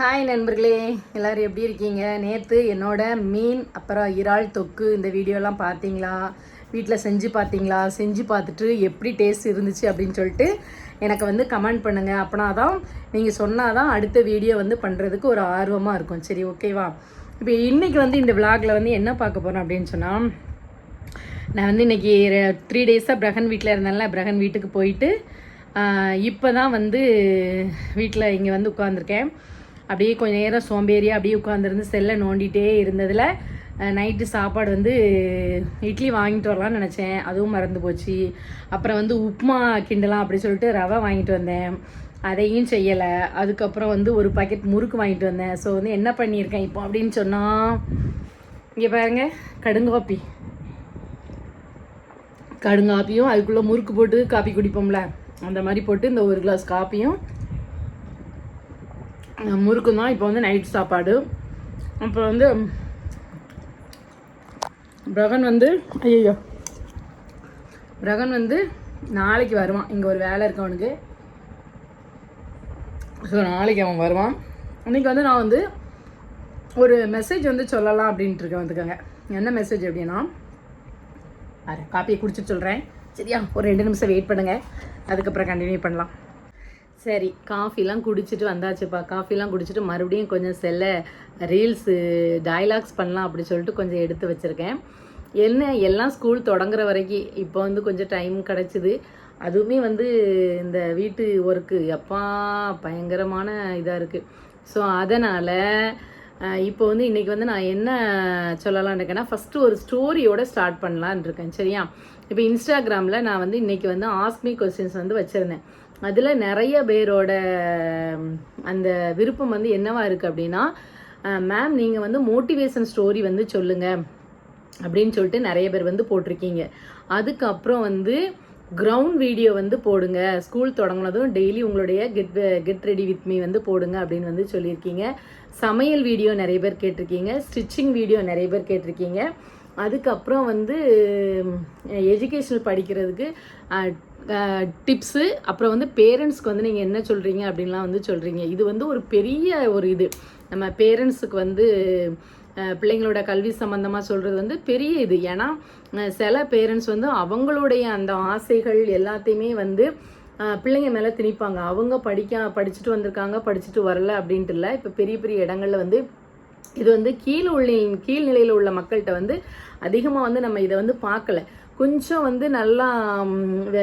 Hi நண்பர்களே. எல்லோரும் எப்படி இருக்கீங்க? நேற்று என்னோட மீன் அப்புறம் இறால் தொக்கு இந்த வீடியோலாம் பார்த்தீங்களா? வீட்டில் செஞ்சு பார்த்தீங்களா? செஞ்சு பார்த்துட்டு எப்படி டேஸ்ட் இருந்துச்சு அப்படின்னு சொல்லிட்டு எனக்கு வந்து கமெண்ட் பண்ணுங்கள் அப்படின்னா தான் நீங்கள் சொன்னால் தான் அடுத்த வீடியோ வந்து பண்ணுறதுக்கு ஒரு ஆர்வமாக இருக்கும். சரி ஓகேவா இப்போ இன்றைக்கி வந்து இந்த விளாகில் வந்து என்ன பார்க்க போகிறோம் அப்படின்னு சொன்னால் நான் வந்து இன்றைக்கி த்ரீ டேஸாக பிரகன் வீட்டில் இருந்தேன்ல. பிரகன் வீட்டுக்கு போயிட்டு இப்போ தான் வந்து வீட்டில் இங்கே வந்து உட்காந்துருக்கேன் அப்படியே கொஞ்ச நேரம் சோம்பேறியாக அப்படியே உட்காந்துருந்து செல்லை நோண்டிகிட்டே இருந்ததில் நைட்டு சாப்பாடு வந்து இட்லி வாங்கிட்டு வரலாம்னு நினச்சேன். அதுவும் மறந்து போச்சு. அப்புறம் வந்து உப்புமா கிண்டலாம் அப்படி சொல்லிட்டு ரவை வாங்கிட்டு வந்தேன். அதையும் செய்யலை. அதுக்கப்புறம் வந்து ஒரு பாக்கெட் முறுக்கு வாங்கிட்டு வந்தேன். ஸோ வந்து என்ன பண்ணியிருக்கேன் இப்போ அப்படின்னு சொன்னால் இங்கே பாருங்க கடுங்காப்பி. கடுங்காப்பியும் அதுக்குள்ளே முறுக்கு போட்டு காப்பி குடிப்போம்ல. அந்த மாதிரி போட்டு இந்த ஒரு கிளாஸ் காப்பியும் முறுக்கு முறுக்கும் தான் இப்போ வந்து நைட் சாப்பாடு. அப்புறம் வந்து பிரகன் வந்து ஐயோ பிரகன் வந்து நாளைக்கு வருவான். இங்கே ஒரு வேலை இருக்கு அவனுக்கு. ஸோ நாளைக்கு அவன் வருவான். இன்னைக்கு வந்து நான் வந்து ஒரு மெசேஜ் வந்து சொல்லலாம் அப்படின்ட்டு இருக்கேன் வந்துக்கோங்க. என்ன மெசேஜ் அப்படின்னா அரை காப்பியை குடிச்சிட்டு சொல்கிறேன் சரியா? ஒரு ரெண்டு நிமிஷம் வெயிட் பண்ணுங்கள் அதுக்கப்புறம் கண்டினியூ பண்ணலாம். சரி காஃபிலாம் குடிச்சிட்டு வந்தாச்சுப்பா. காஃபிலாம் குடிச்சிட்டு மறுபடியும் கொஞ்சம் செல்ல ரீல்ஸு டைலாக்ஸ் பண்ணலாம் அப்படி சொல்லிட்டு கொஞ்சம் எடுத்து வச்சுருக்கேன். என்ன எல்லாம் ஸ்கூல் தொடங்குற வரைக்கும் இப்போ வந்து கொஞ்சம் டைம் கிடச்சிது. அதுவுமே வந்து இந்த வீட்டு ஒர்க்கு அப்பா பயங்கரமான இதாக இருக்குது ஸோ அதனால் இப்போ வந்து இன்றைக்கி வந்து நான் என்ன சொல்லலாம்னு இருக்கேன்னா ஃபஸ்ட்டு ஒரு ஸ்டோரியோட ஸ்டார்ட் பண்ணலான்னு இருக்கேன் சரியா? இப்போ இன்ஸ்டாகிராமில் நான் வந்து இன்றைக்கி வந்து ஆஸ்மி கொஸ்டின்ஸ் வந்து வச்சுருந்தேன். அதில் நிறைய பேரோட அந்த விருப்பம் வந்து என்னவா இருக்குது அப்படின்னா மேம் நீங்கள் வந்து மோட்டிவேஷன் ஸ்டோரி வந்து சொல்லுங்கள் அப்படின்னு சொல்லிட்டு நிறைய பேர் வந்து போட்டிருக்கீங்க. அதுக்கப்புறம் வந்து கிரவுண்ட் வீடியோ வந்து போடுங்க. ஸ்கூல் தொடங்கினதும் டெய்லி உங்களுடைய get get ready with me வந்து போடுங்க அப்படின்னு வந்து சொல்லியிருக்கீங்க. சமையல் வீடியோ நிறைய பேர் கேட்டிருக்கீங்க. ஸ்டிச்சிங் வீடியோ நிறைய பேர் கேட்டிருக்கீங்க. அதுக்கப்புறம் வந்து எஜுகேஷனல் படிக்கிறதுக்கு டிப்ஸு அப்புறம் வந்து பேரண்ட்ஸ்க்கு வந்து நீங்கள் என்ன சொல்கிறீங்க அப்படின்லாம் வந்து சொல்கிறீங்க இது வந்து ஒரு பெரிய ஒரு இது. நம்ம பேரண்ட்ஸுக்கு வந்து பிள்ளைங்களோட கல்வி சம்மந்தமாக சொல்கிறது வந்து பெரிய இது. ஏன்னா சில பேரண்ட்ஸ் வந்து அவங்களுடைய அந்த ஆசைகள் எல்லாத்தையுமே வந்து பிள்ளைங்க மேலே திணிப்பாங்க. அவங்க படிக்க படிச்சுட்டு வந்திருக்காங்க படிச்சுட்டு வரல அப்படின்ட்டு இல்லை. இப்போ பெரிய பெரிய இடங்களில் வந்து இது வந்து கீழ் உள்ள கீழ்நிலையில் உள்ள மக்கள்கிட்ட வந்து அதிகமாக வந்து நம்ம இதை வந்து பார்க்கல. கொஞ்சம் வந்து நல்லா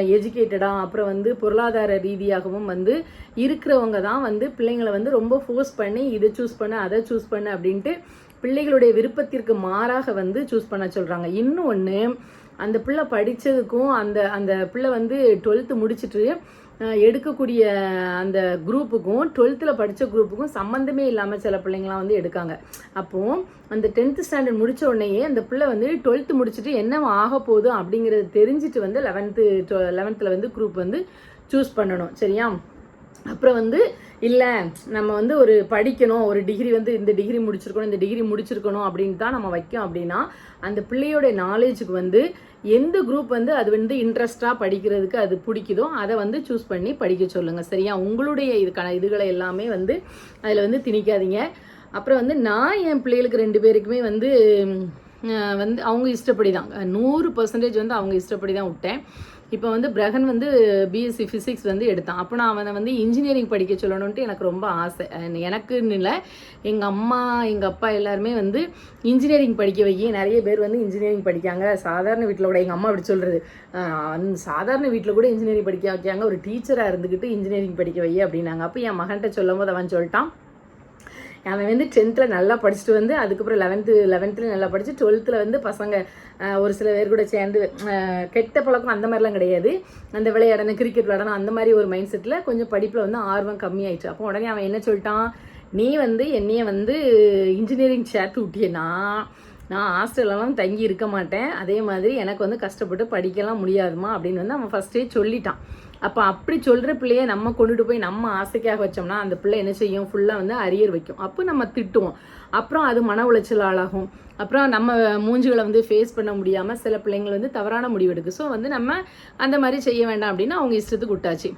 எஜுகேட்டடாக அப்புறம் வந்து பொருளாதார ரீதியாகவும் வந்து இருக்கிறவங்க தான் வந்து பிள்ளைங்களை வந்து ரொம்ப ஃபோர்ஸ் பண்ணி இதை சூஸ் பண்ண அதை சூஸ் பண்ண அப்படின்ட்டு பிள்ளைகளுடைய விருப்பத்திற்கு மாறாக வந்து சூஸ் பண்ண சொல்கிறாங்க இன்னொன்று அந்த பிள்ளை படித்ததுக்கும் அந்த அந்த பிள்ளை வந்து டுவெல்த்து முடிச்சிட்டு எடுக்கக்கூடிய அந்த குரூப்புக்கும் டுவெல்த்தில் படித்த குரூப்புக்கும் சம்மந்தமே இல்லாமல் சில பிள்ளைங்களாம் வந்து எடுக்காங்க. அப்போது அந்த டென்த்து ஸ்டாண்டர்ட் முடித்த உடனேயே அந்த பிள்ளை வந்து டுவெல்த்து முடிச்சுட்டு என்ன ஆக போகுது அப்படிங்கிறத தெரிஞ்சுட்டு வந்து லெவன்த்து லெவன்த்தில் வந்து குரூப் வந்து சூஸ் பண்ணணும். சரியா? அப்புறம் வந்து இல்லை நம்ம வந்து ஒரு படிக்கணும் ஒரு டிகிரி வந்து இந்த டிகிரி முடிச்சிருக்கணும் இந்த டிகிரி முடிச்சிருக்கணும் அப்படின்னு தான் நம்ம வைக்கோம் அப்படின்னா அந்த பிள்ளையோட நாலேஜுக்கு வந்து எந்த குரூப் வந்து அது வந்து இன்ட்ரெஸ்டாக படிக்கிறதுக்கு அது பிடிக்குதோ அதை வந்து சூஸ் பண்ணி படிக்க சொல்லுங்கள் சரியா? உங்களுடைய இதுக்கான இதுகளை எல்லாமே வந்து அதில் வந்து திணிக்காதீங்க. அப்புறம் வந்து நான் என் பிள்ளைகளுக்கு ரெண்டு பேருக்குமே வந்து வந்து அவங்க இஷ்டப்படி தான் நூறு பர்சன்டேஜ் வந்து அவங்க இஷ்டப்படி தான் விட்டேன். இப்போ வந்து பிரகன் வந்து பிஎஸ்சி ஃபிசிக்ஸ் வந்து எடுத்தான். அப்போ நான் அவனை வந்து இன்ஜினியரிங் படிக்க சொல்லணுன்ட்டு எனக்கு ரொம்ப ஆசை. எனக்குன்னு இல்லை எங்கள் அம்மா எங்கள் அப்பா எல்லாருமே வந்து இன்ஜினியரிங் படிக்க வைக்க நிறைய பேர் வந்து இன்ஜினியரிங் படிக்காங்க. சாதாரண வீட்டில் கூட எங்கள் அம்மா அப்படி சொல்கிறது சாதாரண வீட்டில் கூட இன்ஜினியரிங் படிக்க வைக்காங்க. ஒரு டீச்சராக இருந்துக்கிட்டு இன்ஜினியரிங் படிக்க வை அப்படின்னாங்க. அப்போ என் மகன்கிட்ட சொல்லும் போது அவன் சொல்லிட்டான் அவன் வந்து டென்த்தில் நல்லா படிச்சுட்டு வந்து அதுக்கப்புறம் லெவன்த்து லெவன்த்தில் நல்லா படித்து டுவெல்த்தில் வந்து பசங்க ஒரு சில பேர் கூட சேர்ந்து கெட்ட பழக்கம் அந்த மாதிரிலாம் கிடையாது. அந்த விளையாடணும் கிரிக்கெட் விளையாடணும் அந்த மாதிரி ஒரு மைண்ட் செட்டில் கொஞ்சம் படிப்பில் வந்து ஆர்வம் கம்மியாயிடுச்சு. அப்போ உடனே அவன் என்ன சொல்லிட்டான்? நீ வந்து என்னைய வந்து இன்ஜினியரிங் சேர்த்து விட்டியனா நான் ஹாஸ்டல்லலாம் தங்கி இருக்க மாட்டேன். அதே மாதிரி எனக்கு வந்து கஷ்டப்பட்டு படிக்கலாம் முடியாதுமா அப்படின்னு வந்து அவன் ஃபஸ்ட்டே சொல்லிட்டான். அப்போ அப்படி சொல்கிற பிள்ளைய நம்ம கொண்டுட்டு போய் நம்ம ஆசைக்காக வச்சோம்னா அந்த பிள்ளை என்ன செய்யும்? ஃபுல்லாக வந்து அரியர் வைக்கும். அப்போ நம்ம திட்டுவோம். அப்புறம் அது மன உளைச்சல் ஆளாகும். அப்புறம் நம்ம மூஞ்சுகளை வந்து ஃபேஸ் பண்ண முடியாமல் சில பிள்ளைங்கள் வந்து தவறான முடிவெடுக்கு. ஸோ வந்து நம்ம அந்த மாதிரி செய்ய வேண்டாம் அப்படின்னா அவங்க இஷ்டத்துக்கு விட்டாச்சு.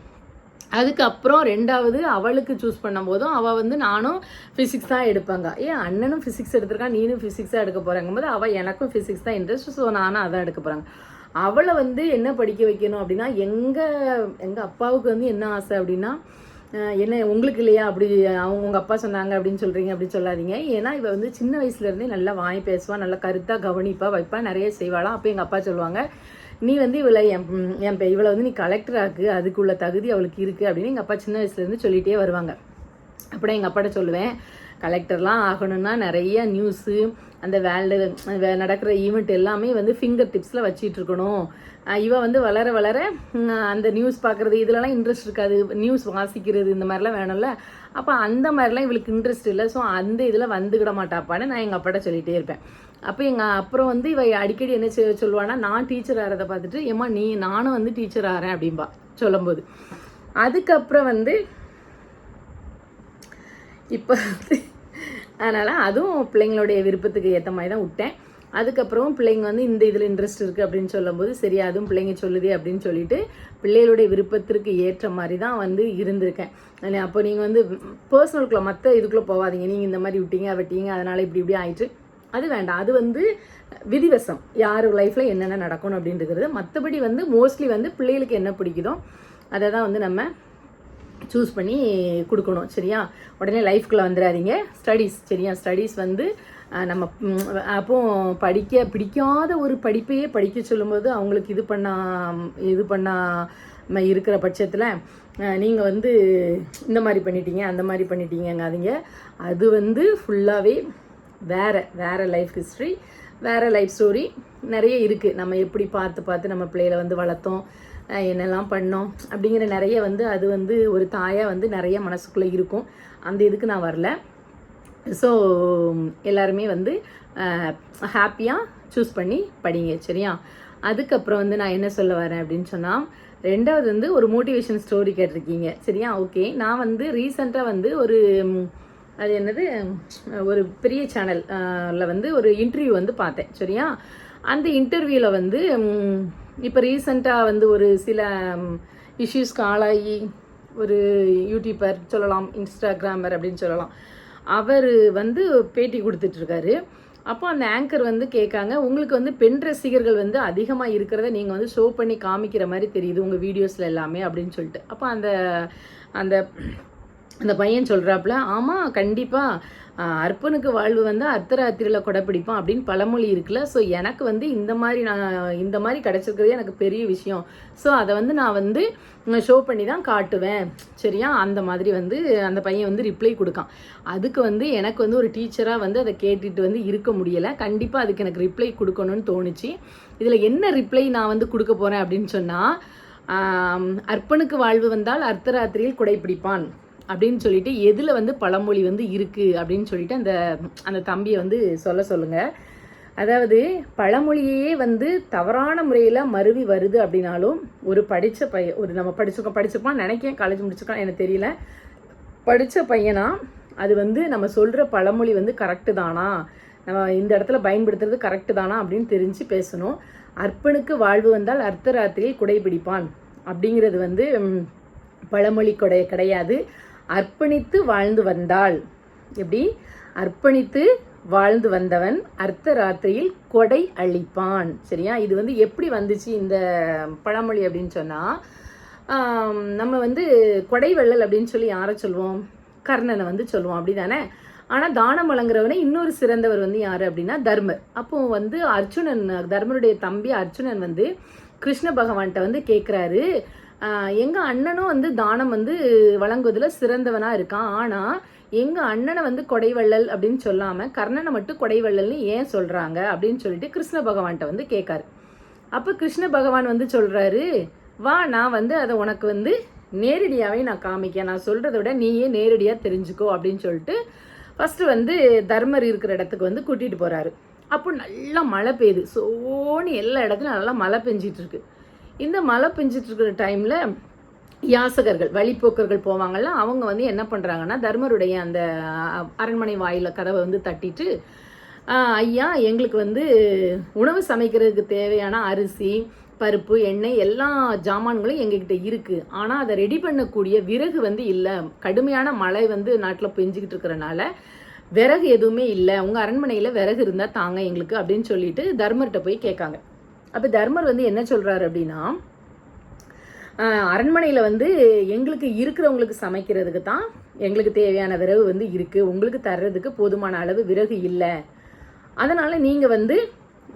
அதுக்கப்புறம் ரெண்டாவது அவளுக்கு சூஸ் பண்ணும்போதும் அவள் வந்து நானும் ஃபிசிக்ஸ் தான் எடுப்பாங்க. ஏன் அண்ணனும் ஃபிசிக்ஸ் எடுத்திருக்கான் நீனும் ஃபிசிக்ஸாக எடுக்க போகிறாங்கும்போது போது அவள் எனக்கும் ஃபிசிக்ஸ் தான் இன்ட்ரெஸ்ட் ஸோ நானும் அதான் எடுக்க போகிறாங்க அவளை வந்து என்ன படிக்க வைக்கணும் அப்படின்னா எங்கள் எங்கள் அப்பாவுக்கு வந்து என்ன ஆசை அப்படின்னா என்ன உங்களுக்கு இல்லையா? அப்படி அவங்க உங்கள் அப்பா சொன்னாங்க அப்படின்னு சொல்கிறீங்க அப்படி சொல்லாதீங்க. ஏன்னா இவ வந்து சின்ன வயசுலேருந்தே நல்லா வாய் பேசுவாள் நல்லா கருத்தாக கவனிப்பா வைப்பா நிறைய செய்வாளாம் அப்போ எங்கள் அப்பா சொல்லுவாங்க நீ வந்து இவளை என் என் இவளை வந்து நீ கலெக்டர் ஆக்கு அதுக்குள்ள தகுதி அவளுக்கு இருக்குது அப்படின்னு எங்கள் அப்பா சின்ன வயசுலேருந்து சொல்லிகிட்டே வருவாங்க. அப்படியே எங்கள் அப்பாட்ட சொல்லுவேன் கலெக்டர்லாம் ஆகணும்னா நிறைய நியூஸு அந்த வேல்டு நடக்கிற ஈவெண்ட் எல்லாமே வந்து ஃபிங்கர் டிப்ஸில் வச்சிட்டு இருக்கணும் வந்து வளர வளர அந்த நியூஸ் பார்க்குறது இதுலலாம் இன்ட்ரெஸ்ட் இருக்காது. நியூஸ் வாசிக்கிறது இந்த மாதிரிலாம் வேணும்ல. அப்போ அந்த மாதிரிலாம் இவளுக்கு இன்ட்ரெஸ்ட் இல்லை. ஸோ அந்த இதில் வந்துக்கிட மாட்டாப்பான்னு நான் எங்கள் அப்பாட்ட சொல்லிகிட்டே இருப்பேன். அப்போ எங்கள் அப்புறம் வந்து இவ அடிக்கடி என்ன சொல்லுவானா நான் டீச்சர் ஆகிறத பார்த்துட்டு ஏம்மா நீ நானும் வந்து டீச்சர் ஆகிறேன் அப்படின்பா சொல்லும்போது. அதுக்கப்புறம் வந்து இப்போ அதனால் அதுவும் பிள்ளைங்களுடைய விருப்பத்துக்கு ஏற்ற மாதிரி தான் விட்டேன். அதுக்கப்புறம் பிள்ளைங்க வந்து இந்த இதில் இன்ட்ரெஸ்ட் இருக்குது அப்படின்னு சொல்லும்போது சரி அதுவும் பிள்ளைங்க சொல்லுதே அப்படின்னு சொல்லிட்டு பிள்ளைகளுடைய விருப்பத்திற்கு ஏற்ற மாதிரி தான் வந்து இருந்திருக்கேன். அப்போ நீங்கள் வந்து பர்சனலுக்குள்ள மற்ற இதுக்குள்ளே போகாதீங்க நீங்கள் இந்த மாதிரி விட்டீங்க விட்டீங்க அதனால் இப்படி இப்படி ஆயிட்டு. அது வேண்டாம். அது வந்து விதிவசம். யார் லைஃப்பில் என்னென்ன நடக்கணும் அப்படின்றது மற்றபடி வந்து மோஸ்ட்லி வந்து பிள்ளைகளுக்கு என்ன பிடிக்குதோ அதை தான் வந்து நம்ம சூஸ் பண்ணி கொடுக்கணும் சரியா? உடனே லைஃப்குள்ளே வந்துடாதீங்க ஸ்டடீஸ் சரியா? ஸ்டடீஸ் வந்து நம்ம அப்போ படிக்க பிடிக்காத ஒரு படிப்பையே படிக்க சொல்லும்போது அவங்களுக்கு இது பண்ணா இது பண்ணாம இருக்கிற பட்சத்தில் நீங்கள் வந்து இந்த மாதிரி பண்ணிட்டீங்க அந்த மாதிரி பண்ணிட்டீங்கங்காதீங்க. அது வந்து ஃபுல்லாகவே வேறு வேற லைஃப் ஹிஸ்ட்ரி வேறு லைஃப் ஸ்டோரி நிறைய இருக்குது நம்ம எப்படி பார்த்து பார்த்து நம்ம பிள்ளைகளை வந்து வளர்த்தோம் என்னெல்லாம் பண்ணோம் அப்படிங்கிற நிறைய வந்து அது வந்து ஒரு தாயாக வந்து நிறைய மனசுக்குள்ளே இருக்கும். அந்த இதுக்கு நான் வரல. ஸோ எல்லாருமே வந்து ஹாப்பியாக சூஸ் பண்ணி படிங்க சரியா? அதுக்கப்புறம் வந்து நான் என்ன சொல்ல வரேன் அப்படின்னு சொன்னால் ரெண்டாவது வந்து ஒரு மோட்டிவேஷன் ஸ்டோரி கேட்டிருக்கீங்க சரியா? ஓகே நான் வந்து ரீசெண்டாக வந்து ஒரு அது என்னது? ஒரு பெரிய சேனலில் வந்து ஒரு இன்டர்வியூ வந்து பார்த்தேன் சரியா? அந்த இன்டர்வியூவில் வந்து இப்போ ரீசண்டாக வந்து ஒரு சில இஷ்யூஸ்க்கு ஆளாகி ஒரு யூடியூபர் சொல்லலாம் இன்ஸ்டாகிராமர் அப்படின்னு சொல்லலாம் அவர் வந்து பேட்டி கொடுத்துட்ருக்காரு அப்போ அந்த ஆங்கர் வந்து கேட்காங்க உங்களுக்கு வந்து பெண் ரசிகர்கள் வந்து அதிகமாக இருக்கிறத நீங்கள் வந்து ஷோ பண்ணி காமிக்கிற மாதிரி தெரியுது உங்கள் வீடியோஸில் எல்லாமே அப்படின்னு சொல்லிட்டு. அப்போ அந்த அந்த அந்த பையன் சொல்கிறாப்புல ஆமாம் கண்டிப்பாக அர்ப்பனுக்கு வாழ்வு வந்து அர்த்தராத்திரியில் கொடைப்பிடிப்பான் அப்படின்னு பழமொழி இருக்குல்ல. ஸோ எனக்கு வந்து இந்த மாதிரி நான் இந்த மாதிரி கிடச்சிருக்கிறதே எனக்கு பெரிய விஷயம். ஸோ அதை வந்து நான் வந்து ஷோ பண்ணி தான் காட்டுவேன். சரியா? அந்த மாதிரி வந்து அந்த பையன் வந்து ரிப்ளை கொடுக்கான். அதுக்கு வந்து எனக்கு வந்து ஒரு டீச்சராக வந்து அதை கேட்டுட்டு வந்து இருக்க முடியலை. கண்டிப்பாக அதுக்கு எனக்கு ரிப்ளை கொடுக்கணும்னு தோணுச்சு. இதில் என்ன ரிப்ளை நான் வந்து கொடுக்க போகிறேன் அப்படின்னு சொன்னால் அர்ப்பனுக்கு வாழ்வு வந்தால் அர்த்தராத்திரியில் குடைப்பிடிப்பான் அப்படின்னு சொல்லிட்டு எதில் வந்து பழமொழி வந்து இருக்குது அப்படின்னு சொல்லிட்டு அந்த அந்த தம்பியை வந்து சொல்ல சொல்லுங்கள் அதாவது பழமொழியே வந்து தவறான முறையில் மருவி வருது அப்படின்னாலும் ஒரு படித்த பைய ஒரு நம்ம படிச்சிருக்கோம் படிச்சிருப்பான் நினைக்கேன் காலேஜ் முடிச்சிருக்கோம் எனக்கு தெரியல. படித்த பையனா அது வந்து நம்ம சொல்கிற பழமொழி வந்து கரெக்டு தானா? நம்ம இந்த இடத்துல பயன்படுத்துறது கரெக்டு தானா அப்படின்னு தெரிஞ்சு பேசணும். அர்ப்பனுக்கு வாழ்வு வந்தால் அர்த்தராத்திரியில் குடைபிடிப்பான். அப்படிங்கிறது வந்து பழமொழி கொடை கிடையாது. அர்ப்பணித்து வாழ்ந்து வந்தாள். எப்படி? அர்ப்பணித்து வாழ்ந்து வந்தவன் அர்த்த ராத்திரியில் கொடை அழிப்பான். சரியா? இது வந்து எப்படி வந்துச்சு இந்த பழமொழி அப்படின்னு சொன்னால் நம்ம வந்து கொடை வள்ளல் அப்படின்னு சொல்லி யாரை சொல்லுவோம் கர்ணனை வந்து சொல்லுவோம் அப்படிதானே? ஆனால் தானம் வழங்குறவனே இன்னொரு சிறந்தவர் வந்து யார் அப்படின்னா தர்மர். அப்போ வந்து அர்ஜுனன் தர்மருடைய தம்பி அர்ஜுனன் வந்து கிருஷ்ண பகவான்கிட்ட வந்து கேட்குறாரு எங்கள் அண்ணனும் வந்து தானம் வந்து வழங்குவதில் சிறந்தவனாக இருக்கான். ஆனால் எங்கள் அண்ணனை வந்து கொடைவள்ளல் அப்படின்னு சொல்லாமல் கர்ணனை மட்டும் கொடைவள்ளல்னு ஏன் சொல்கிறாங்க அப்படின்னு சொல்லிட்டு கிருஷ்ண பகவான்கிட்ட வந்து கேட்காரு. அப்போ கிருஷ்ண பகவான் வந்து சொல்கிறாரு வா நான் வந்து அதை உனக்கு வந்து நேரடியாகவே நான் காமிக்கேன். நான் சொல்கிறத விட நீயே நேரடியாக தெரிஞ்சுக்கோ அப்படின்னு சொல்லிட்டு ஃபஸ்ட்டு வந்து தர்மர் இருக்கிற இடத்துக்கு வந்து கூட்டிகிட்டு போகிறாரு அப்போ நல்லா மழை பெய்யுது. சோனி எல்லா இடத்துலையும் நல்லா மழை பெஞ்சிட்டு இருக்கு. இந்த மழை பெஞ்சிட்டு இருக்கிற டைமில் யாசகர்கள் வழிப்போக்கர்கள் போவாங்கல்ல அவங்க வந்து என்ன பண்ணுறாங்கன்னா தர்மருடைய அந்த அரண்மனை வாயில கதவை வந்து தட்டிட்டு ஐயா எங்களுக்கு வந்து உணவு சமைக்கிறதுக்கு தேவையான அரிசி பருப்பு எண்ணெய் எல்லா ஜாமான்களும் எங்ககிட்ட இருக்குது ஆனால் அதை ரெடி பண்ணக்கூடிய விறகு வந்து இல்லை. கடுமையான மழை வந்து நாட்டில் பெஞ்சிக்கிட்டு இருக்கிறனால விறகு எதுவுமே இல்லை. உங்கள் அரண்மனையில் விறகு இருந்தால் தாங்க எங்களுக்கு அப்படின்னு சொல்லிட்டு தர்மர்கிட்ட போய் கேட்காங்க. அப்போ தர்மர் வந்து என்ன சொல்கிறாரு அப்படின்னா அரண்மனையில் வந்து எங்களுக்கு இருக்கிறவங்களுக்கு சமைக்கிறதுக்கு தான் எங்களுக்கு தேவையான விறகு வந்து இருக்குது உங்களுக்கு தர்றதுக்கு போதுமான அளவு விறகு இல்லை. அதனால் நீங்கள் வந்து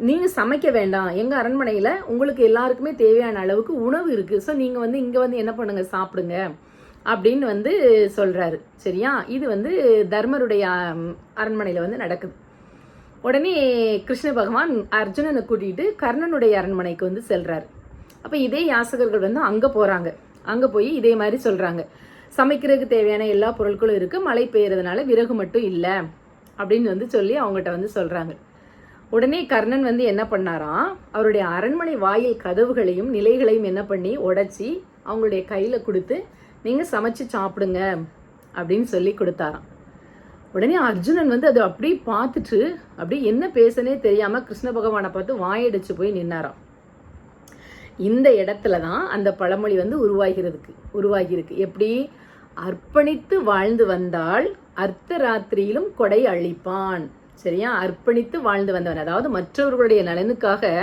நீங்கள் சமைக்க வேண்டாம். எங்கள் அரண்மனையில் உங்களுக்கு எல்லாருக்குமே தேவையான அளவுக்கு உணவு இருக்குது ஸோ நீங்கள் வந்து இங்கே வந்து என்ன பண்ணுங்கள் சாப்பிடுங்க அப்படின்னு வந்து சொல்கிறாரு சரியா? இது வந்து தர்மருடைய அரண்மனையில் வந்து நடக்குது. உடனே கிருஷ்ண பகவான் அர்ஜுனனை கூட்டிகிட்டு கர்ணனுடைய அரண்மனைக்கு வந்து செல்கிறார் அப்போ இதே யாசகர்கள் வந்து அங்கே போகிறாங்க அங்கே போய் இதே மாதிரி சொல்கிறாங்க சமைக்கிறதுக்கு தேவையான எல்லா பொருட்களும் இருக்குது மழை பெய்யறதுனால விறகு மட்டும் இல்லை அப்படின்னு வந்து சொல்லி அவங்ககிட்ட வந்து சொல்கிறாங்க உடனே கர்ணன் வந்து என்ன பண்ணாராம்? அவருடைய அரண்மனை வாயில் கதவுகளையும் நிலைகளையும் என்ன பண்ணி உடச்சி அவங்களுடைய கையில் கொடுத்து நீங்கள் சமைச்சு சாப்பிடுங்க அப்படின்னு சொல்லி கொடுத்தாராம். உடனே அர்ஜுனன் வந்து அதை அப்படியே பார்த்துட்டு அப்படியே என்ன பேசனே தெரியாமல் கிருஷ்ண பகவானை பார்த்து வாயடிச்சு போய் நின்னாராம். இந்த இடத்துல தான் அந்த பழமொழி வந்து உருவாகிறதுக்கு உருவாகியிருக்கு. எப்படி? அர்ப்பணித்து வாழ்ந்து வந்தால் அர்த்த ராத்திரியிலும் கொடை அழிப்பான். சரியா? அர்ப்பணித்து வாழ்ந்து வந்தவன். அதாவது மற்றவர்களுடைய நலனுக்காக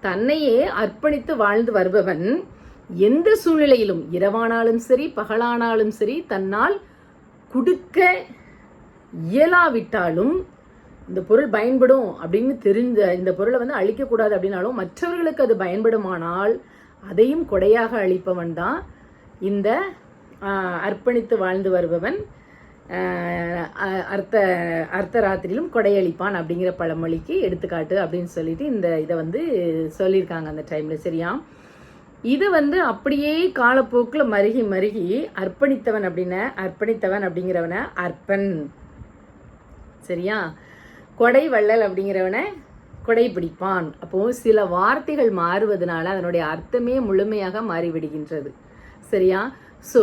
தன்னையே அர்ப்பணித்து வாழ்ந்து வருபவன் எந்த சூழ்நிலையிலும் இரவானாலும் சரி பகலானாலும் சரி தன்னால் கொடுக்க இயலாவிட்டாலும் இந்த பொருள் பயன்படும் அப்படின்னு தெரிஞ்ச இந்த பொருளை வந்து அழிக்கக்கூடாது அப்படின்னாலும் மற்றவர்களுக்கு அது பயன்படுமானால் அதையும் கொடையாக அளிப்பவன் தான் இந்த அர்ப்பணித்து வாழ்ந்து வருபவன். அர்த்த அர்த்த ராத்திரியிலும் கொடையளிப்பான் அப்படிங்கிற பழமொழிக்கு எடுத்துக்காட்டு அப்படின்னு சொல்லிட்டு இந்த இதை வந்து சொல்லியிருக்காங்க அந்த டைமில். சரியா? இது வந்து அப்படியே காலப்போக்கில் மருகி மருகி அர்ப்பணித்தவன் அப்படின்ன அர்ப்பணித்தவன் அப்படிங்கிறவனை அர்ப்பன். சரியா? கொடை வள்ளல் அப்படிங்கிறவனை கொடை பிடிப்பான். அப்போ சில வார்த்தைகள் மாறுவதனால அதனுடைய அர்த்தமே முழுமையாக மாறிவிடுகின்றது. சரியா? ஸோ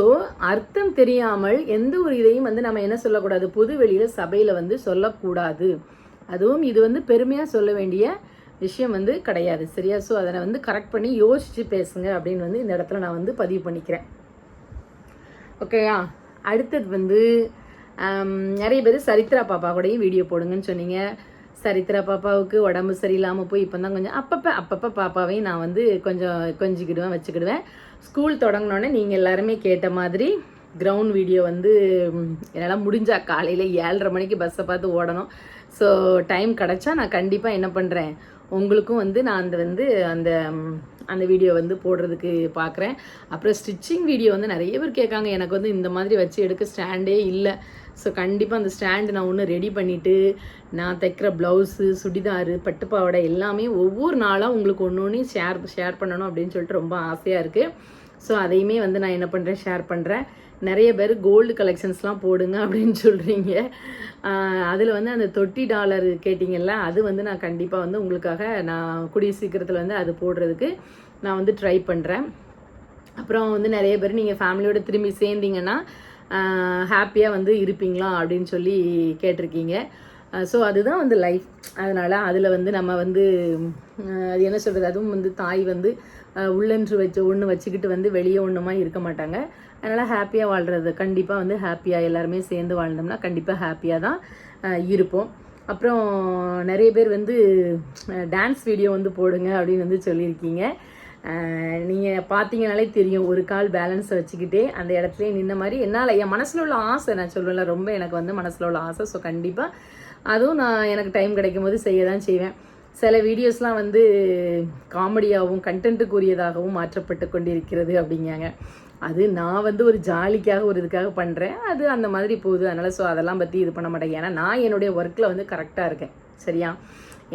அர்த்தம் தெரியாமல் எந்த ஒரு இதையும் வந்து நம்ம என்ன சொல்லக்கூடாது? பொது வெளியில் சபையில் வந்து சொல்லக்கூடாது. அதுவும் இது வந்து பெருமையாக சொல்ல வேண்டிய விஷயம் வந்து கிடையாது. சரியா? ஸோ அதை வந்து கரெக்ட் பண்ணி யோசித்து பேசுங்க அப்படின்னு வந்து இந்த இடத்துல நான் வந்து பதிவு பண்ணிக்கிறேன். ஓகேயா அடுத்தது வந்து நிறைய பேர் சரித்ரா பாப்பா கூடயும் வீடியோ போடுங்கன்னு சொன்னீங்க. சரித்ரா பாப்பாவுக்கு உடம்பு சரியில்லாமல் போய் இப்போ தான் கொஞ்சம் அப்பப்போ அப்பப்போ பாப்பாவையும் நான் வந்து கொஞ்சம் கொஞ்சிக்கிடுவேன் வச்சுக்கிடுவேன். ஸ்கூல் தொடங்கினோடனே நீங்கள் எல்லாருமே கேட்ட மாதிரி கிரவுண்ட் வீடியோ வந்து என்னால் முடிஞ்சால் காலையில் ஏழரை மணிக்கு பஸ்ஸை பார்த்து ஓடணும். ஸோ டைம் கிடச்சா நான் கண்டிப்பாக என்ன பண்ணுறேன் உங்களுக்கும் வந்து நான் அந்த வந்து அந்த அந்த வீடியோ வந்து போடுறதுக்கு பார்க்குறேன் அப்புறம் ஸ்டிச்சிங் வீடியோ வந்து நிறைய பேர் கேட்காங்க. எனக்கு வந்து இந்த மாதிரி வச்சு எடுக்க ஸ்டாண்டே இல்லை. ஸோ கண்டிப்பாக அந்த ஸ்டாண்டு நான் ஒன்று ரெடி பண்ணிவிட்டு நான் தைக்கிற ப்ளவுஸு சுடிதாரு பட்டுப்பாவடை எல்லாமே ஒவ்வொரு நாளாக உங்களுக்கு ஒன்று ஒன்று ஷேர் ஷேர் பண்ணணும் அப்படின்னு சொல்லிட்டு ரொம்ப ஆசையாக இருக்குது ஸோ அதையுமே வந்து நான் என்ன பண்ணுறேன் ஷேர் பண்ணுறேன் நிறைய பேர் கோல்டு கலெக்ஷன்ஸ்லாம் போடுங்க அப்படின்னு சொல்கிறீங்க அதில் வந்து அந்த தொட்டி டாலர் கேட்டிங்கல்ல அது வந்து நான் கண்டிப்பாக வந்து உங்களுக்காக நான் கூடிய சீக்கிரத்தில் வந்து அது போடுறதுக்கு நான் வந்து ட்ரை பண்ணுறேன் அப்புறம் வந்து நிறைய பேர் நீங்கள் ஃபேமிலியோடு திரும்பி சேர்ந்தீங்கன்னா ஹாப்பியாக வந்து இருப்பீங்களா அப்படின்னு சொல்லி கேட்டிருக்கீங்க. ஸோ அதுதான் வந்து லைஃப் அதனால் அதில் வந்து நம்ம வந்து அது என்ன சொல்கிறது அதுவும் வந்து தாய் வந்து உள்ளன்று வச்சு ஒன்று வச்சுக்கிட்டு வந்து வெளியே ஒன்றுமா இருக்க மாட்டாங்க. அதனால் ஹாப்பியாக வாழ்கிறது கண்டிப்பாக வந்து ஹாப்பியாக எல்லாருமே சேர்ந்து வாழ்ந்தோம்னா கண்டிப்பாக ஹாப்பியாக தான் இருப்போம். அப்புறம் நிறைய பேர் வந்து டான்ஸ் வீடியோ வந்து போடுங்க அப்படின்னு வந்து சொல்லியிருக்கீங்க. நீங்கள் பார்த்தீங்கனாலே தெரியும் ஒரு கால் பேலன்ஸை வச்சுக்கிட்டே அந்த இடத்துல நின்ன மாதிரி என்னால் என் மனசில் உள்ள ஆசை நான் சொல்லுவேன்ல ரொம்ப எனக்கு வந்து மனசில் உள்ள ஆசை. ஸோ கண்டிப்பாக அதுவும் நான் எனக்கு டைம் கிடைக்கும் போது செய்ய தான் செய்வேன். சில வீடியோஸ்லாம் வந்து காமெடியாகவும் கண்டென்ட்டுக்குரியதாகவும் மாற்றப்பட்டு கொண்டிருக்கிறது அப்படிங்காங்க. அது நான் வந்து ஒரு ஜாலிக்காக ஒரு இதுக்காக பண்ணுறேன் அது அந்த மாதிரி போகுது. அதனால் ஸோ அதெல்லாம் பற்றி இது பண்ண மாட்டேங்க ஏன்னா நான் என்னுடைய ஒர்க்கில் வந்து கரெக்டாக இருக்கேன். சரியா?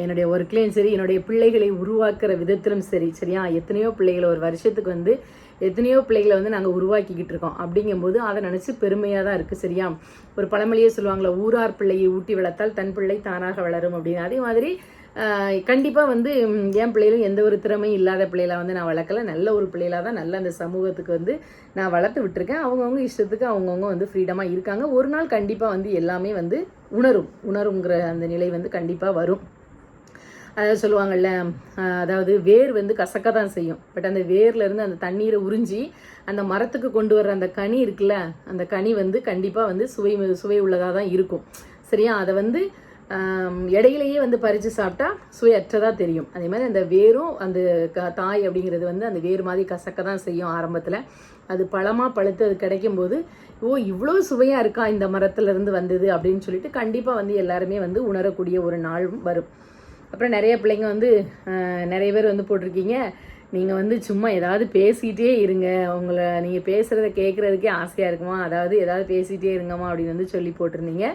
என்னுடைய ஒர்க்லேயும் சரி என்னுடைய பிள்ளைகளை உருவாக்குற விதத்திலும் சரி சரியா? எத்தனையோ பிள்ளைகளை ஒரு வருஷத்துக்கு வந்து எத்தனையோ பிள்ளைகளை வந்து நாங்கள் உருவாக்கிக்கிட்டு இருக்கோம். அப்படிங்கும்போது அதை நினச்சி பெருமையாக தான் இருக்குது சரியா? ஒரு பழமொழியே சொல்லுவாங்களே ஊரார் பிள்ளையை ஊட்டி வளர்த்தால் தன் பிள்ளை தானாக வளரும் அப்படின்னு. அதே மாதிரி கண்டிப்பாக வந்து என் பிள்ளைகளும் எந்த ஒரு திறமையும் இல்லாத பிள்ளைகளை வந்து நான் வளர்க்கல. நல்ல ஒரு பிள்ளைகளாக தான் நல்ல அந்த சமூகத்துக்கு வந்து நான் வளர்த்து விட்டுருக்கேன். அவங்கவுங்க இஷ்டத்துக்கு அவங்கவுங்க வந்து ஃப்ரீடமாக இருக்காங்க. ஒரு நாள் கண்டிப்பாக வந்து எல்லாமே வந்து உணரும். உணருங்கிற அந்த நிலை வந்து கண்டிப்பாக வரும். அதாவது சொல்லுவாங்கல்ல அதாவது வேர் வந்து கசக்க தான் செய்யும். பட் அந்த வேர்லேருந்து அந்த தண்ணீரை உறிஞ்சி அந்த மரத்துக்கு கொண்டு வர்ற அந்த கனி இருக்குல்ல அந்த கனி வந்து கண்டிப்பாக வந்து சுவை சுவை உள்ளதாக தான் இருக்கும். சரியா? அதை வந்து இடையிலேயே வந்து பறித்து சாப்பிட்டா சுவையற்றதாக தெரியும். அதே மாதிரி அந்த வேரும் அந்த க தாய் அப்படிங்கிறது வந்து அந்த வேர் மாதிரி கசக்க தான் செய்யும் ஆரம்பத்தில். அது பழமாக பழுத்து அது கிடைக்கும் போது ஓ இவ்வளோ சுவையாக இருக்கா இந்த மரத்துலேருந்து வந்தது? அப்படின்னு சொல்லிட்டு கண்டிப்பாக வந்து எல்லாருமே வந்து உணரக்கூடிய ஒரு நாள் வரும். அப்புறம் நிறைய பிள்ளைங்க வந்து நிறைய பேர் வந்து போட்டிருக்கீங்க. நீங்கள் வந்து சும்மா ஏதாவது பேசிகிட்டே இருங்க. உங்களை நீங்கள் பேசுகிறத கேட்குறதுக்கே ஆசையாக இருக்குமா? அதாவது ஏதாவது பேசிகிட்டே இருங்கம்மா அப்படின்னு வந்து சொல்லி போட்டிருந்தீங்க.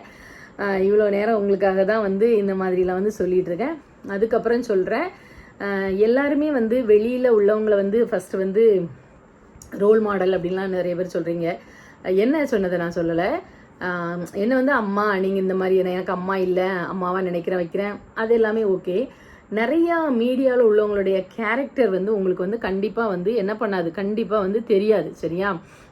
இவ்வளோ நேரம் உங்களுக்காக தான் வந்து இந்த மாதிரிலாம் வந்து சொல்லிகிட்ருக்கேன் இருக்கேன். அதுக்கப்புறம் சொல்கிறேன் எல்லாருமே வந்து வெளியில் உள்ளவங்கள வந்து ஃபஸ்ட்டு வந்து ரோல் மாடல் அப்படின்லாம் நிறைய பேர் சொல்கிறீங்க என்ன சொன்னதை நான் சொல்லலை? என்ன வந்து அம்மா நீங்கள் இந்த மாதிரி எனக்கு அம்மா இல்லை அம்மாவாக நினைக்கிறேன் வைக்கிறேன். அது எல்லாமே ஓகே. நிறையா மீடியாவில் உள்ளவங்களுடைய கேரக்டர் வந்து உங்களுக்கு வந்து கண்டிப்பாக வந்து என்ன பண்ணாது? கண்டிப்பாக வந்து தெரியாது சரியா?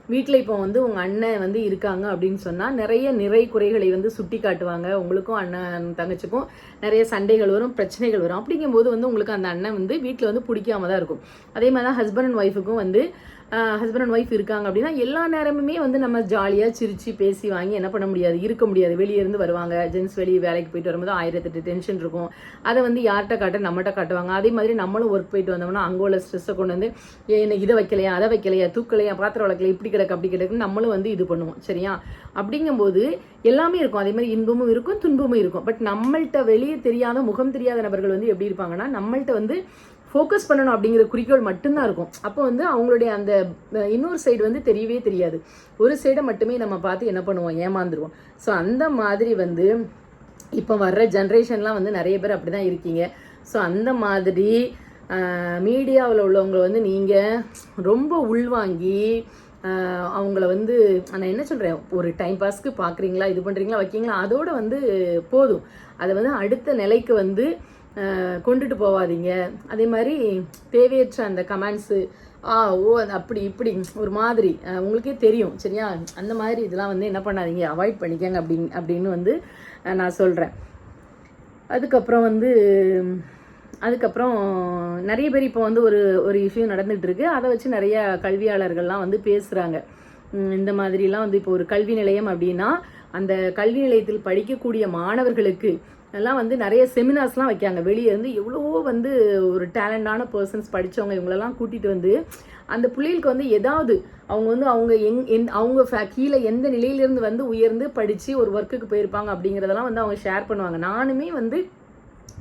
வீட்டில் இப்போ வந்து உங்கள் அண்ணன் வந்து இருக்காங்க அப்படின்னு சொன்னால் நிறைய நிறை குறைகளை வந்து சுட்டி காட்டுவாங்க. உங்களுக்கும் அண்ணன் தங்கச்சிக்கும் நிறைய சண்டைகள் வரும் பிரச்சனைகள் வரும். அப்படிங்கும்போது வந்து உங்களுக்கு அந்த அண்ணன் வந்து வீட்டில் வந்து பிடிக்காம தான் இருக்கும். அதே மாதிரி தான் ஹஸ்பண்ட் அண்ட் ஒய்ஃபுக்கும் வந்து ஹஸ்பண்ட் அண்ட் ஒய்ஃப் இருக்காங்க அப்படின்னா எல்லா நேரமுமே வந்து நம்ம ஜாலியாக சிரித்து பேசி வாங்கி என்ன பண்ண முடியாது? இருக்க முடியாது. வெளியே இருந்து வருவாங்க. ஜென்ஸ் வெளியே வேலைக்கு போயிட்டு வரும்போது ஆயிரத்தெட்டு டென்ஷன் இருக்கும். அதை வந்து யார்கிட்ட காட்ட? நம்மகிட்ட காட்டுவாங்க. அதே மாதிரி நம்மளும் ஒர்க் போயிட்டு வந்தோம்னா அங்கே உள்ள ஸ்ட்ரெஸ்ஸை கொண்டு வந்து என்ன இதை வைக்கலையா? அதை வைக்கலையா? தூக்கலையா? பாத்திரம் வளர்க்கல இப்படி கிடக்கு அப்படி கிடக்குன்னு நம்மளும் வந்து இது பண்ணுவோம். சரியா? அப்படிங்கும்போது எல்லாமே இருக்கும். அதே மாதிரி இன்பமும் இருக்கும் துன்பமும் இருக்கும். பட் நம்மள்கிட்ட வெளியே தெரியாத முகம் தெரியாத நபர்கள் வந்து எப்படி இருப்பாங்கன்னா நம்மள்கிட்ட வந்து ஃபோக்கஸ் பண்ணணும் அப்படிங்கிற குறிக்கோள் மட்டும்தான் இருக்கும். அப்போ வந்து அவங்களுடைய அந்த இன்னொரு சைடு வந்து தெரியவே தெரியாது. ஒரு சைடை மட்டுமே நம்ம பார்த்து என்ன பண்ணுவோம்? ஏமாந்துருவோம். ஸோ அந்த மாதிரி வந்து இப்போ வர்ற ஜென்ரேஷன்லாம் வந்து நிறைய பேர் அப்படி தான் இருக்கீங்க. ஸோ அந்த மாதிரி மீடியாவில் உள்ளவங்களை வந்து நீங்கள் ரொம்ப உள்வாங்கி அவங்கள வந்து நான் என்ன சொல்கிறேன் ஒரு டைம் பாஸ்க்கு பார்க்குறீங்களா இது பண்ணுறீங்களா வைக்கீங்களா? அதோட வந்து போதும். அதை வந்து அடுத்த நிலைக்கு வந்து கொண்டுட்டு போவாதீங்க. அதே மாதிரி தேவையற்ற அந்த கமெண்ட்ஸு ஆ ஓ அது அப்படி இப்படி ஒரு மாதிரி உங்களுக்கே தெரியும் சரியா? அந்த மாதிரி இதெல்லாம் வந்து என்ன பண்ணாதீங்க அவாய்ட் பண்ணிக்கங்க அப்படின் அப்படின்னு வந்து நான் சொல்கிறேன் அதுக்கப்புறம் வந்து அதுக்கப்புறம் நிறைய பேர் இப்போ வந்து ஒரு ஒரு இஷ்யூ நடந்துகிட்ருக்கு அதை வச்சு நிறைய கல்வியாளர்கள்லாம் வந்து பேசுகிறாங்க இந்த மாதிரிலாம் வந்து இப்போ ஒரு கல்வி நிலையம் அப்படின்னா அந்த கல்வி நிலையத்தில் படிக்கக்கூடிய மாணவர்களுக்கு எல்லாம் வந்து நிறைய செமினார்ஸ்லாம் வைக்காங்க வெளியே இருந்து எவ்வளவோ வந்து ஒரு டேலண்டான பர்சன்ஸ் படித்தவங்க இவங்களெல்லாம் கூட்டிகிட்டு வந்து அந்த பிள்ளைகளுக்கு வந்து ஏதாவது அவங்க வந்து அவங்க எங் எந் அவங்க ஃபே கீழே எந்த நிலையிலேருந்து வந்து உயர்ந்து படித்து ஒரு ஒர்க்குக்கு போயிருப்பாங்க அப்படிங்கிறதெல்லாம் வந்து அவங்க ஷேர் பண்ணுவாங்க. நானுமே வந்து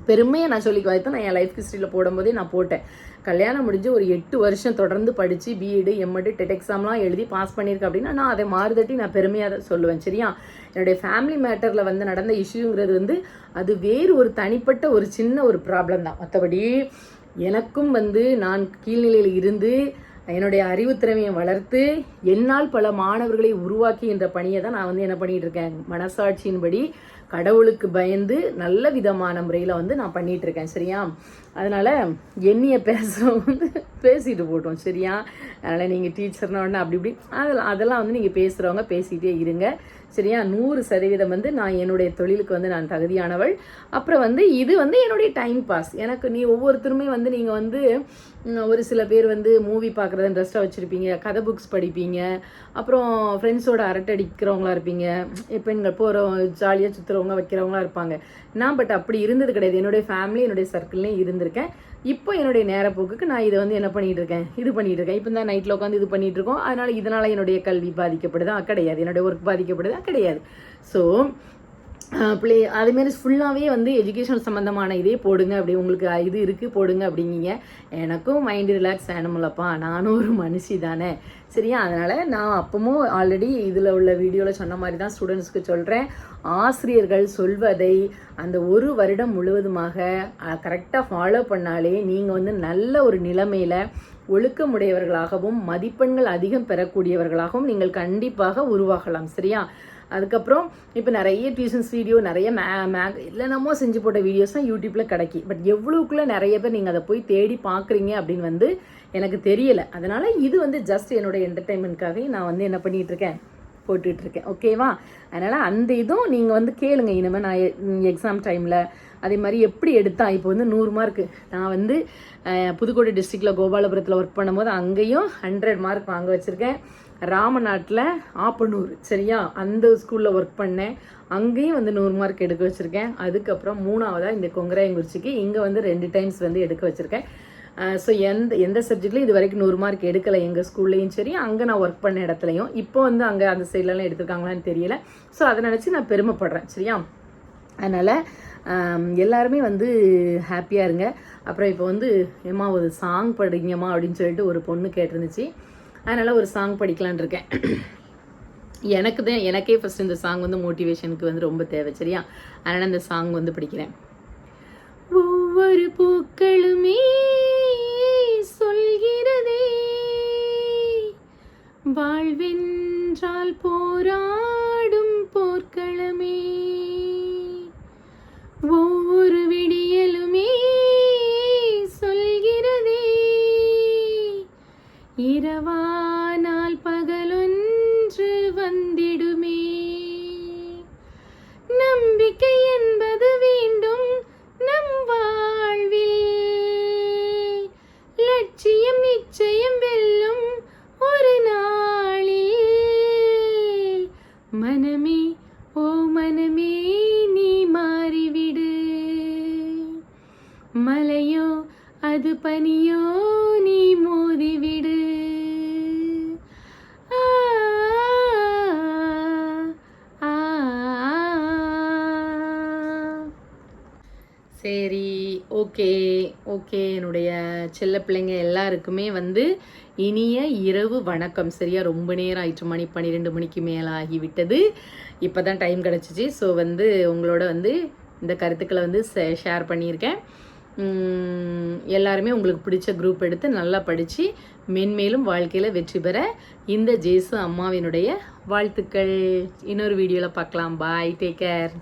பெருமையை நான் சொல்லிக்குவேன் வைத்தேன் நான் என் லைஃப் ஹிஸ்ட்ரியில் போடும்போதே நான் போட்டேன். கல்யாணம் முடிஞ்சு ஒரு எட்டு வருஷம் தொடர்ந்து படித்து பிஎடு எம்எடு டெட் எக்ஸாம்லாம் எழுதி பாஸ் பண்ணியிருக்கேன் அப்படின்னா நான் அதை மாறுதட்டி நான் பெருமையாக தான் சொல்லுவேன் சரியா? என்னுடைய ஃபேமிலி மேட்டரில் வந்து நடந்த இஷ்யூங்கிறது வந்து அது வேறு ஒரு தனிப்பட்ட ஒரு சின்ன ஒரு ப்ராப்ளம் தான். மற்றபடி எனக்கும் வந்து நான் கீழ்நிலையில் இருந்து என்னுடைய அறிவுத்திறமையை வளர்த்து என்னால் பல மாணவர்களை உருவாக்கி என்ற பணியை தான் நான் வந்து என்ன பண்ணிகிட்டு இருக்கேன்? மனசாட்சியின்படி கடவுளுக்கு பயந்து நல்ல விதமான முறையில் வந்து நான் பண்ணிட்டு இருக்கேன் சரியா? அதனால எண்ணிய பேசுகிறவங்க வந்து பேசிட்டு போட்டோம் சரியா? அதனால் நீங்கள் டீச்சர்னா உடனே அப்படி இப்படி அதெல்லாம் அதெல்லாம் வந்து நீங்கள் பேசுகிறவங்க பேசிகிட்டே இருங்க. சரியா? நூறு சதவீதம் வந்து நான் என்னுடைய தொழிலுக்கு வந்து நான் தகுதியானவள். அப்புறம் வந்து இது வந்து என்னுடைய டைம் பாஸ் எனக்கு நீ ஒவ்வொருத்தருமே வந்து நீங்கள் வந்து ஒரு சில பேர் வந்து மூவி பார்க்குறது இன்ட்ரெஸ்ட்டாக வச்சுருப்பீங்க கதை புக்ஸ் படிப்பீங்க அப்புறம் ஃப்ரெண்ட்ஸோட அரட்டை அடிக்கிறவங்களா இருப்பீங்க பெண்கள் போகிற ஜாலியாக சுற்றுறவங்க வைக்கிறவங்களா இருப்பாங்க. நான் பட் அப்படி இருந்தது கிடையாது. என்னுடைய ஃபேமிலி என்னுடைய சர்க்கிள்லேயும் இருந்திருக்கேன். இப்போ என்னுடைய நேரப்போக்குக்கு நான் இதை வந்து என்ன பண்ணிகிட்டு இருக்கேன் இது பண்ணிகிட்டு இருக்கேன் இப்போ தான் நைட்டில் உட்காந்து இது பண்ணிகிட்டு இருக்கோம் அதனால் இதனால் என்னுடைய கல்வி பாதிக்கப்படுதா? கிடையாது. என்னுடைய ஒர்க் பாதிக்கப்படுதா? கிடையாது. ஸோ பிள்ளை அதுமாரி ஃபுல்லாகவே வந்து எஜுகேஷன் சம்மந்தமான இதே போடுங்க அப்படி உங்களுக்கு இது இருக்குது போடுங்க அப்படிங்கிங்க. எனக்கும் மைண்டு ரிலாக்ஸ் வேணுமில்லப்பா நானும் ஒரு மனுஷி தானே. சரியா? அதனால் நான் அப்பவும் ஆல்ரெடி இதில் உள்ள வீடியோவில் சொன்ன மாதிரி தான் ஸ்டூடெண்ட்ஸ்க்கு சொல்கிறேன் ஆசிரியர்கள் சொல்வதை அந்த ஒரு வருடம் முழுவதுமாக கரெக்டாக ஃபாலோ பண்ணாலே நீங்கள் வந்து நல்ல ஒரு நிலைமையில் ஒழுக்கமுடையவர்களாகவும் மதிப்பெண்கள் அதிகம் பெறக்கூடியவர்களாகவும் நீங்கள் கண்டிப்பாக உருவாகலாம். சரியா? அதுக்கப்புறம் இப்போ நிறைய டியூஷன்ஸ் வீடியோ நிறைய மே மே இல்லைனமோ செஞ்சு போட்ட வீடியோஸ்லாம் யூடியூப்பில் கிடைக்கி. பட் எவ்வளோக்குள்ளே நிறைய பேர் நீங்கள் அதை போய் தேடி பார்க்குறீங்க அப்படின்னு வந்து எனக்கு தெரியலை. அதனால் இது வந்து ஜஸ்ட் என்னோட என்டர்டைன்மெண்ட்காகவே நான் வந்து என்ன பண்ணிகிட்ருக்கேன் இருக்கேன்? போட்டுட்ருக்கேன் ஓகேவா அதனால் அந்த இதுவும் நீங்கள் வந்து கேளுங்க. இனிமேல் நான் எக்ஸாம் டைமில் அதே மாதிரி எப்படி எடுத்தா இப்போ வந்து நூறு மார்க்கு நான் வந்து புதுக்கோட்டை டிஸ்ட்ரிக்டில் கோபாலபுரத்தில் ஒர்க் பண்ணும்போது அங்கேயும் ஹண்ட்ரட் மார்க் வாங்க வச்சுருக்கேன். ராமநாட்டில் ஆப்பனூர் சரியா? அந்த ஸ்கூலில் ஒர்க் பண்ணேன். அங்கேயும் வந்து நூறு மார்க் எடுக்க வச்சுருக்கேன். அதுக்கப்புறம் மூணாவதாக இந்த கொங்கராயங்குறிச்சிக்கு இங்கே வந்து ரெண்டு டைம்ஸ் வந்து எடுக்க வச்சுருக்கேன். ஸோ எந்த எந்த சப்ஜெக்ட்லையும் இது வரைக்கும் நூறு மார்க் எடுக்கலை எங்கள் ஸ்கூல்லையும் சரி அங்கே நான் ஒர்க் பண்ண இடத்துலையும். இப்போ வந்து அங்கே அந்த சைட்லலாம் எடுத்துருக்காங்களான்னு தெரியல. ஸோ அதை நினச்சி நான் பெருமைப்படுறேன் சரியா? அதனால் எல்லாருமே வந்து ஹாப்பியாக இருங்க. அப்புறம் இப்போ வந்து ஏம்மா ஒரு சாங் படிங்கம்மா அப்படின்னு சொல்லிட்டு ஒரு பொண்ணு கேட்டிருந்துச்சு. அதனால் ஒரு சாங் படிக்கலான் இருக்கேன். எனக்கு தான் எனக்கே ஃபஸ்ட் இந்த சாங் வந்து மோட்டிவேஷனுக்கு வந்து ரொம்ப தேவை சரியா? அதனால் இந்த சாங் வந்து படிக்கிறேன். ஒவ்வொரு பூக்களுமே சொல்கிறதே வாழ்வென்றால் போரா அது பனியோ நீ மோதிவிடு ஆ, சரி ஓகே ஓகே. என்னுடைய செல்ல பிள்ளைங்க எல்லாருக்குமே வந்து இனிய இரவு வணக்கம். சரியா ரொம்ப நேரம் ஆயிற்று. மணி பன்னிரெண்டு மணிக்கு மேலே ஆகிவிட்டது. இப்போ தான் டைம் கிடச்சிச்சு. ஸோ வந்து உங்களோட வந்து இந்த கருத்துக்களை வந்து ஷேர் பண்ணியிருக்கேன். எல்லாருமே உங்களுக்கு பிடிச்ச குரூப் எடுத்து நல்லா படித்து மென்மேலும் வாழ்க்கையில் வெற்றி பெற இந்த ஜேசு அம்மாவினுடைய வாழ்த்துக்கள். இன்னொரு வீடியோவில் பார்க்கலாம். Bye take care